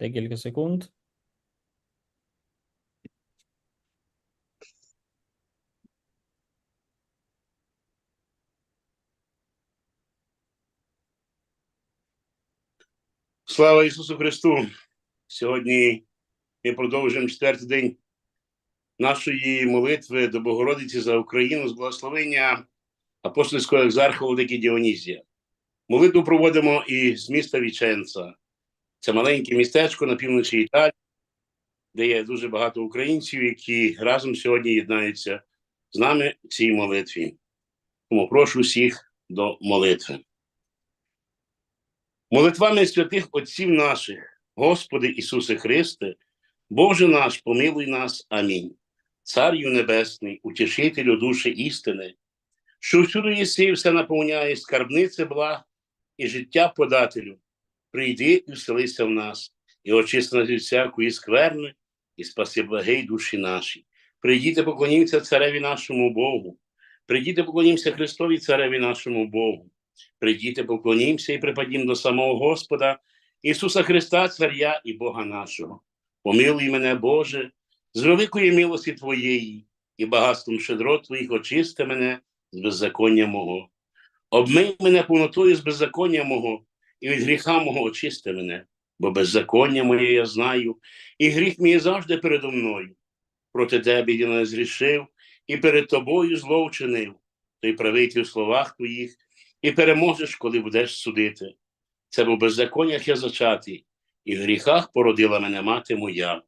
Декілька секунд. Слава Ісусу Христу! Сьогодні ми продовжуємо четвертий день нашої молитви до Богородиці за Україну з благословення апостольського екзарха Владики Діонізія. Молитву проводимо із міста Віченца. Це маленьке містечко на півночі Італії, де є дуже багато українців, які разом сьогодні єднаються з нами в цій молитві. Тому прошу всіх до молитви. Молитвами святих Отців наших, Господи Ісусе Христе, Боже наш, помилуй нас. Амінь. Царю Небесний, утішителю душі істини, що всюди єси все наповняє скарбнице благ і життя подателю, прийди і вселися в нас, і очисти нас від всякої скверни, і спаси благий душі наші. Прийдіте, поклонімося цареві нашому Богу, прийдіте, поклонімося Христові цареві нашому Богу. Прийдіте, поклонімося і припадім до самого Господа, Ісуса Христа, Царя і Бога нашого. Помилуй мене, Боже, з великої милості Твоєї і багатством щедро Твоїх очисти мене з беззаконня мого. Обмий мене повнотою з беззаконня мого, і від гріха мого очисти мене, бо беззаконня моє я знаю, і гріх мій завжди передо мною. Проти тебе я не зрішив, і перед тобою зло вчинив, той правий ти в словах твоїх, і переможеш, коли будеш судити. Це бо беззаконнях я зачатий, і в гріхах породила мене мати моя.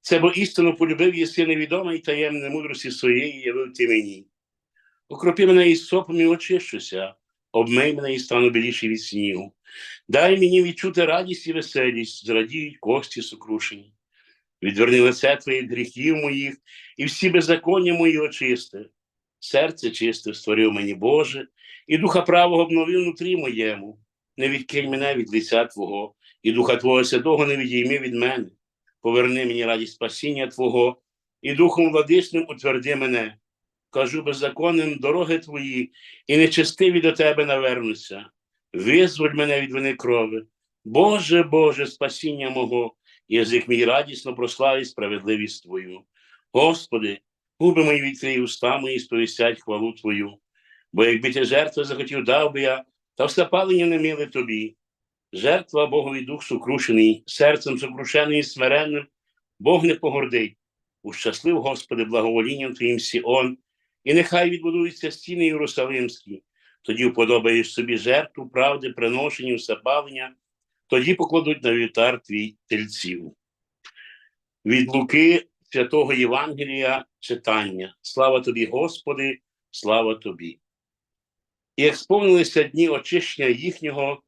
Це бо істину полюбив єси невідомий таємне мудрості своєї явив ти мені. Окропи мене із сопом і очищуся, обмий мене і стану біліший від снігу. Дай мені відчути радість і веселість, зрадіють кості сукрушені. Відверни лице від гріхів моїх, і всі беззаконня мої очисти. Серце чисте створив мені Боже, і духа правого обновив внутрі моєму. Не відкинь мене від лиця Твого, і духа Твого святого не відійми від мене. Поверни мені радість спасіння Твого, і духом владичним утверди мене. Кажу беззаконним дороги Твої, і нечестиві до Тебе навернуться. Визволь мене від вини крови. Боже, Боже, спасіння мого, язик мій радісно прославить справедливість Твою. Господи, губи мої відкрий уста мої, сповістять хвалу Твою. Бо якби ти жертви захотів, дав би я, та все палення не мили тобі. Жертва Богові дух сукрушений, серцем сукрушений і смиренним, Бог не погордить. Ущаслив, Господи, благоволінням Твоїм Сіон, і нехай відбудуються стіни Єрусалимські, тоді вподобаєш собі жертву правди, приношення, всепалення, тоді покладуть на вівтар твій тельців. Від Луки святого Євангелія читання. Слава тобі, Господи, слава тобі. І як сповнилися дні очищення їхнього,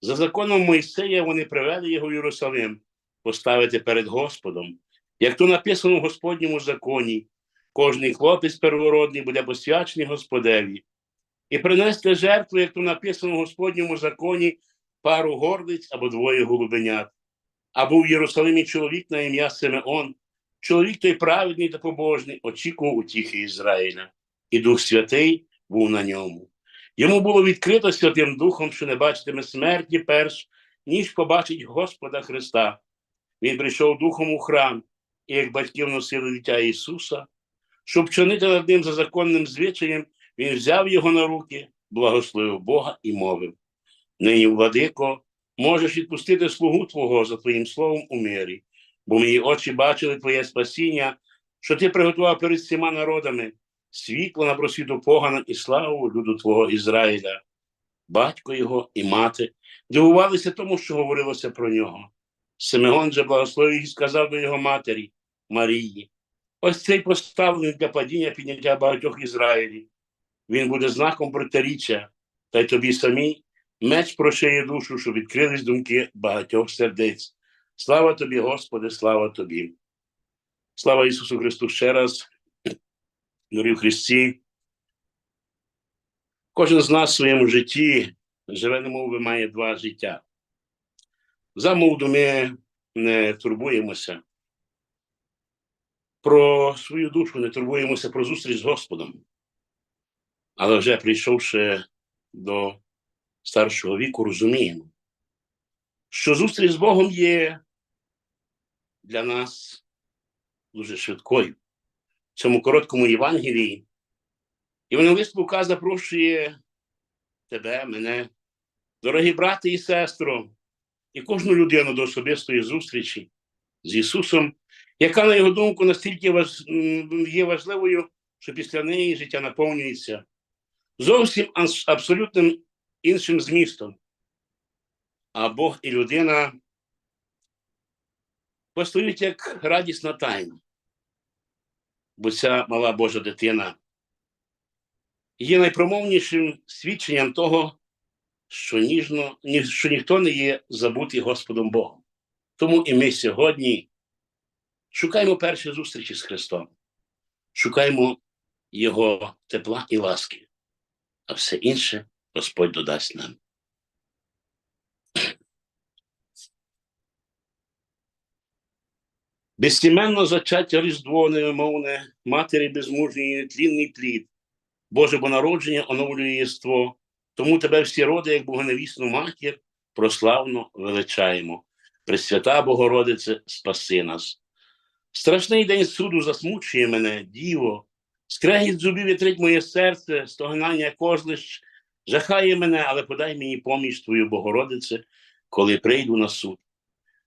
за законом Мойсея вони привели його в Єрусалим поставити перед Господом. Як то написано в Господньому законі, кожний хлопець первородний буде посвячений Господеві, і принести жертву, як то написано в Господньому законі, пару горлиць або двоє голубенят. А був в Єрусалимі чоловік на ім'я Симеон, чоловік той праведний та побожний, очікував утіхи Ізраїля, і Дух Святий був на ньому. Йому було відкрито Святим Духом, що не бачитиме смерті перш, ніж побачить Господа Христа. Він прийшов духом у храм, і як батьків носили дитя Ісуса, щоб чинити над ним за законним звичаєм, він взяв його на руки, благословив Бога і мовив: Нині, владико, можеш відпустити слугу Твого за Твоїм словом у мирі, бо мої очі бачили Твоє спасіння, що Ти приготував перед всіма народами світло на просвіту погана і славу люду Твого Ізраїля. Батько його і мати дивувалися тому, що говорилося про нього. Симеон же благословив і сказав до його матері Марії: ось цей поставлений для падіння підняття багатьох Ізраїлі. Він буде знаком протиріччя, та й тобі самій меч прошиє душу, щоб відкрились думки багатьох сердець. Слава тобі, Господи, слава тобі. Слава Ісусу Христу ще раз. Дорогі в Христі, кожен з нас в своєму житті живе, немов має два життя. За молоду ми не турбуємося про свою душу, не турбуємося про зустріч з Господом. Але вже прийшовши до старшого віку, розуміємо, що зустріч з Богом є для нас дуже швидкою. В цьому короткому Євангелії Євангелист Лука запрошує тебе, мене, дорогі брати і сестро, і кожну людину до особистої зустрічі з Ісусом, яка, на його думку, настільки важ... є важливою, що після неї життя наповнюється зовсім абсолютним іншим змістом. А Бог і людина постають як радісна тайна. Бо ця мала Божа дитина є найпромовнішим свідченням того, що ніжно, що ніхто не є забутий Господом Богом. Тому і ми сьогодні шукаємо перші зустрічі з Христом, шукаємо Його тепла і ласки, а все інше Господь додасть нам. Безсіменно зачаття Різдво невимовне, матері безмужньої, нетлінний плід, Боже бо оновлює єство, тому тебе всі роди, як богоневісну матір, прославно величаємо. Пресвята Богородице, спаси нас. Страшний день суду засмучує мене, діво, скрегіт зубів вітрить моє серце, стогнання козлищ, жахає мене, але подай мені поміч Твою, Богородице, коли прийду на суд.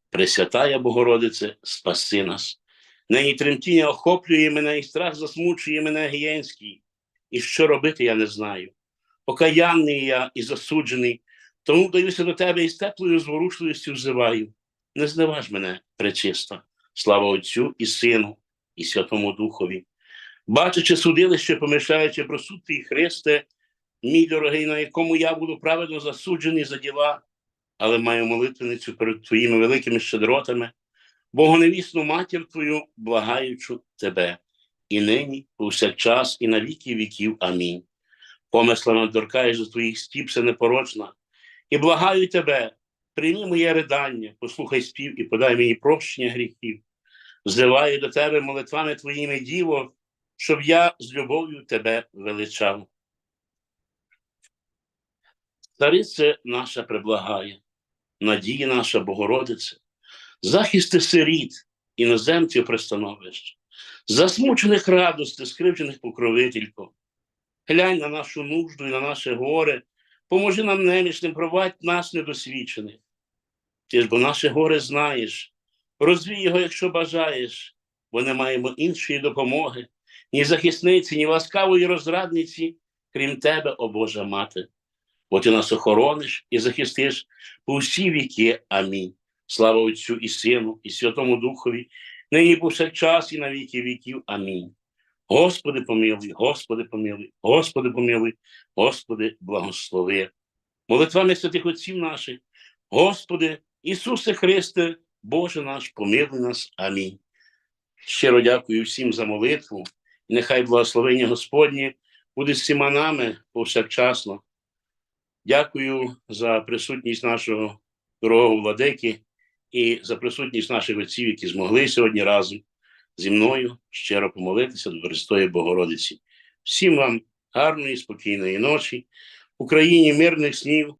Пресвятая Богородице, спаси нас. Нині тремтіння охоплює мене, і страх засмучує мене гієнський. І що робити, я не знаю. Покаянний я і засуджений, тому вдаюся до тебе і з теплою зворушливістю взиваю. Не зневаж мене, пречиста, слава Отцю і Сину, і Святому Духові. Бачачи судилище, помишаючи про суд твій Христе, мій дорогий, на якому я буду праведно засуджений за діла, але маю молитвеницю перед твоїми великими щедротами, Богоневісну матір твою, благаючу тебе, і нині, повсякчас, і на віки віків. Амінь. Помислами доркаєш до твоїх стіп, все непорочна, і благаю тебе, прийми моє ридання, послухай спів і подай мені прощення гріхів. Зливаю до тебе молитвами твоїми діво, щоб я з любов'ю тебе величав. Царице наша приблагає, надія наша Богородице, захисти сиріт, іноземців пристановищ, засмучених радости, скривджених покровителько. Глянь на нашу нужду і на наше горе, поможи нам немічним, провадь нас недосвідчених. Ти ж бо наше горе знаєш, розвій його, якщо бажаєш, бо не маємо іншої допомоги, ні захисниці, ні ласкавої розрадниці, крім тебе, о Божа Мати. Бо ти нас охорониш і захистиш по всі віки. Амінь. Слава Отцю і Сину, і Святому Духові, нині повсякчас і на віки віків. Амінь. Господи помилуй, Господи помилуй, Господи помилуй, Господи благослови. Молитвами святих отців наших, Господи, Ісусе Христе, Боже наш, помилуй нас. Амінь. Щиро дякую всім за молитву, і нехай благословення Господнє буде з всіма нами повсякчасно. Дякую за присутність нашого дорогого владики і за присутність наших отців, які змогли сьогодні разом зі мною щиро помолитися до Престої Богородиці. Всім вам гарної, спокійної ночі, Україні мирних снів,